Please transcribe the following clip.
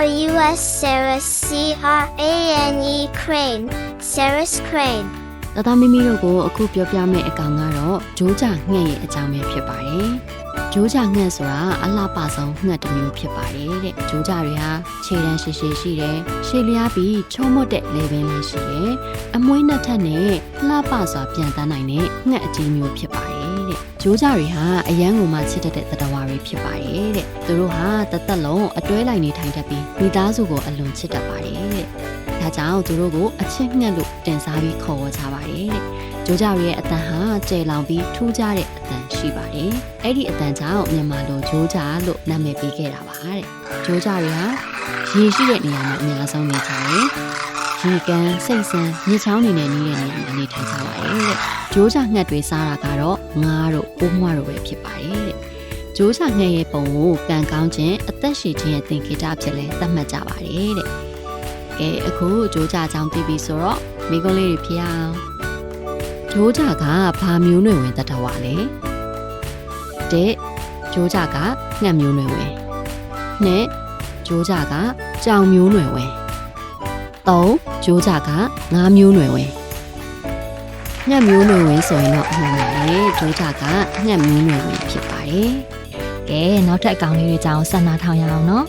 R-U-S Sarah C-R-A-N-E Crane Sarah's Crane ဒေါက်တာမီမီတို့ကိုအခုပြောပြမယ့်အကောင်ကတော့ဂျိုးကြငှက်ရဲ့အကြောင်းပဲဖြစ်ပါတယ်။ ဂျိုးကြငှက်ဆိုတာအလှပဆုံးငှက်တစ်မျိုးဖြစ်ပါတယ်တဲ့။ဂျိုးကြတွေဟာခြေတန်းရှိရှိရှိတယ်။ရှည်လျားပြီးချုံမွတ်တဲ့လေပင်လေးရှိတယ်။အမွှေးနှစ်ထက်နဲ့လှပစွာပြန်တန်းနိုင်တဲ့ငှက်အကြီးမျိုးဖြစ်ပါတယ်တဲ့။ဂျိုးကြတွေဟာအရန်ကိုမှချစ်တတ်တဲ့သတ္တဝါတွေဖြစ်ပါတယ်တဲ့။သူတို့ဟာတသက်လုံးအတွဲလိုက်နေထိုင်တတ်ပြီးမိသားစုကိုအလွန်ချစ်တတ်ပါတယ်တဲ့။ဒါကြောင့်သူတို့ကိုအချစ်ငှက်လို့တင်စားပြီးခေါ်ဝေါ်ကြပါတယ်တဲ့။ ကြိုးကြောင်ရဲ့အတန်ဟာကျယ်လောင်ပြီးထူးခြားတဲ့အတန်ရှိပါတယ်။အဲ့ဒီအတန်ကြောင့်မြန်မာလိုဂျိုးကြလို့နာမည်ပေးခဲ့တာပါတဲ့။ဂျိုးကြတွေဟာရေရှိတဲ့နေရာမှာအများဆုံးနေကြတယ်။ရေကန်စိတ်ဆန်းမြစ်ချောင်းတွေနဲ့နီးတဲ့နေရာမှာနေထိုင်ကြပါတယ်တဲ့။ဂျိုးကြငှက်တွေစားတာကတော့ငါးတို့ပိုးမွားတို့ပဲဖြစ်ပါတယ်တဲ့။ဂျိုးကြငှက်ရဲ့ပုံကိုကံကောင်းခြင်းအသက်ရှည်ခြင်းရဲ့သင်္ကေတဖြစ်လဲသတ်မှတ်ကြပါတယ်တဲ့။ကဲအခုဂျိုးကြအကြောင်းသိပြီဆိုတော့မိကုန်းလေးတွေဖြစ်အောင် ဂျိုးကြကဘာမျိုးနွယ်ဝင်တတ်တော်ပါလဲတဲ့ဂျိုးကြကငှက်မျိုးနွယ်ဝင်နဲ့ဂျိုးကြကကြောင်မျိုးနွယ်ဝင်သုံးဂျိုးကြကငါးမျိုးနွယ်ဝင်ငှက်မျိုးနွယ်ဝင်ဆိုရင်တော့အမှန်ပါလေဂျိုးကြကငှက်မျိုးနွယ်ဝင်ဖြစ်ပါတယ်ကဲနောက်ထပ်အကောင်လေးတွေကြောင်းဆက်နာထောင်ရအောင်နော်